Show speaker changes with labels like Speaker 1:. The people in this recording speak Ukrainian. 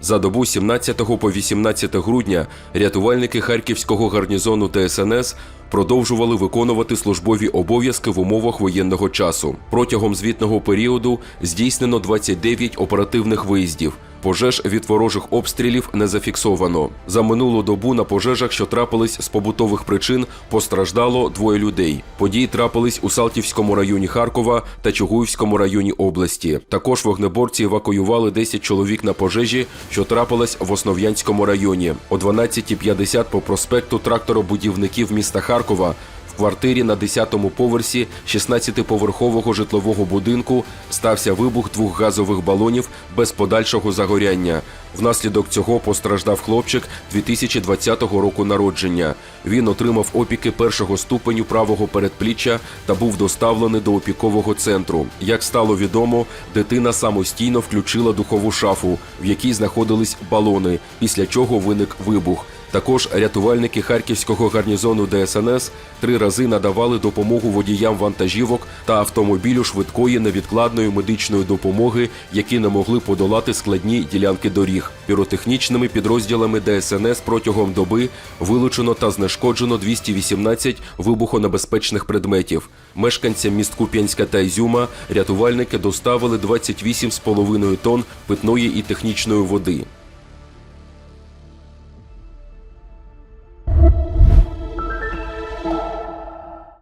Speaker 1: За добу 17 по 18 грудня рятувальники харківського гарнізону ДСНС продовжували виконувати службові обов'язки в умовах воєнного часу. Протягом звітного періоду здійснено 29 оперативних виїздів. Пожеж від ворожих обстрілів не зафіксовано. За минулу добу на пожежах, що трапились з побутових причин, постраждало двоє людей. Події трапились у Салтівському районі Харкова та Чугуївському районі області. Також вогнеборці евакуювали 10 чоловік на пожежі, що трапилась в Основ'янському районі. О 12.50 по проспекту тракторобудівників міста Харкова в квартирі на 10-му поверсі 16-поверхового житлового будинку стався вибух двох газових балонів без подальшого загоряння. Внаслідок цього постраждав хлопчик 2020 року народження. Він отримав опіки першого ступеню правого передпліччя та був доставлений до опікового центру. Як стало відомо, дитина самостійно включила духову шафу, в якій знаходились балони, після чого виник вибух. Також рятувальники харківського гарнізону ДСНС три рази надавали допомогу водіям вантажівок та автомобілю швидкої невідкладної медичної допомоги, які не могли подолати складні ділянки доріг. Піротехнічними підрозділами ДСНС протягом доби вилучено та знешкоджено 218 вибухонебезпечних предметів. Мешканцям міст Куп'янська та Ізюма рятувальники доставили 28,5 тонн питної і технічної води.